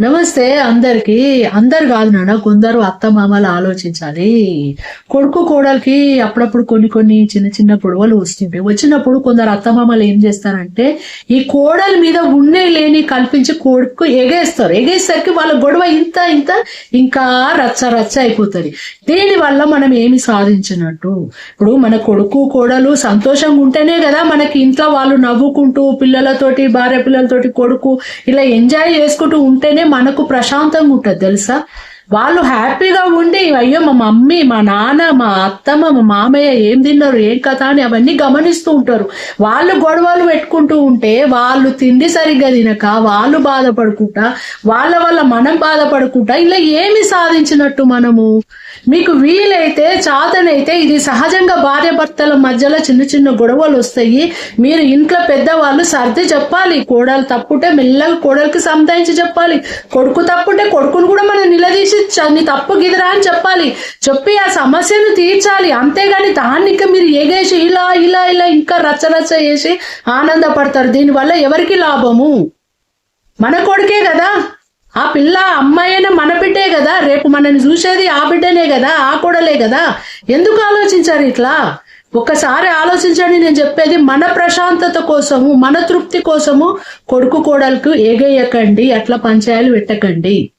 నమస్తే అందరికి. అందరు కాదు నాన్న కొందరు అత్త మామలు ఆలోచించాలి. కొడుకు కోడలికి అప్పుడప్పుడు కొన్ని కొన్ని చిన్న చిన్న గొడవలు వస్తుంటాయి. వచ్చినప్పుడు కొందరు అత్త మామలు ఏం చేస్తారంటే ఈ కోడలి మీద ఉండే లేని కల్పించి కొడుకు ఎగేస్తారు. ఎగేసరికి వాళ్ళ గొడవ ఇంత ఇంత ఇంకా రచ్చ రచ్చ అయిపోతుంది. దీనివల్ల మనం ఏమి సాధించినట్టు? ఇప్పుడు మన కొడుకు కోడలు సంతోషంగా ఉంటేనే కదా మనకి ఇంట్లో వాళ్ళు నవ్వుకుంటూ పిల్లలతోటి భార్య పిల్లలతోటి కొడుకు ఇలా ఎంజాయ్ చేసుకుంటూ ఉంటేనే మనకు ప్రశాంతంగా ఉంటుంది తెలుసా? వాళ్ళు హ్యాపీగా ఉండి అయ్యో మా మమ్మీ మా నాన్న మా అత్తమ్మ మా మామయ్య ఏం తిన్నారు ఏం కథ అని అవన్నీ గమనిస్తూ ఉంటారు. వాళ్ళు గొడవలు పెట్టుకుంటూ ఉంటే వాళ్ళు తిండి సరిగ్గా తినక వాళ్ళు బాధపడుకుంటా వాళ్ళ వల్ల మనం బాధపడుకుంటా ఇలా ఏమి సాధించినట్టు మనము? మీకు వీలైతే చాతనైతే ఇది సహజంగా భార్యాభర్తల మధ్యలో చిన్న చిన్న గొడవలు వస్తాయి. మీరు ఇంట్లో పెద్దవాళ్ళు సర్ది చెప్పాలి. కోడలు తప్పుంటే మెల్లగా కోడలికి సంతాయించి చెప్పాలి. కొడుకు తప్పుంటే కొడుకును కూడా మనం నిలదీసి నీ తప్పు గిదరా అని చెప్పాలి. చెప్పి ఆ సమస్యను తీర్చాలి. అంతేగాని దాన్ని ఇంకా మీరు ఎగేసి ఇలా ఇలా ఇలా ఇంకా రచ్చ రచ్చ చేసి ఆనందపడతారు. దీనివల్ల ఎవరికి లాభము? మన కొడుకే కదా. ఆ పిల్ల అమ్మాయి అయినా మన బిడ్డే కదా. రేపు మనని చూసేది ఆ బిడ్డనే కదా ఆ కూడలే కదా. ఎందుకు ఆలోచించారు ఇట్లా? ఒక్కసారి ఆలోచించండి నేను చెప్పేది మన ప్రశాంతత కోసము మన తృప్తి కోసము కొడుకు కోడలకు ఏగేయకండి అట్లా పంచాయలు పెట్టకండి.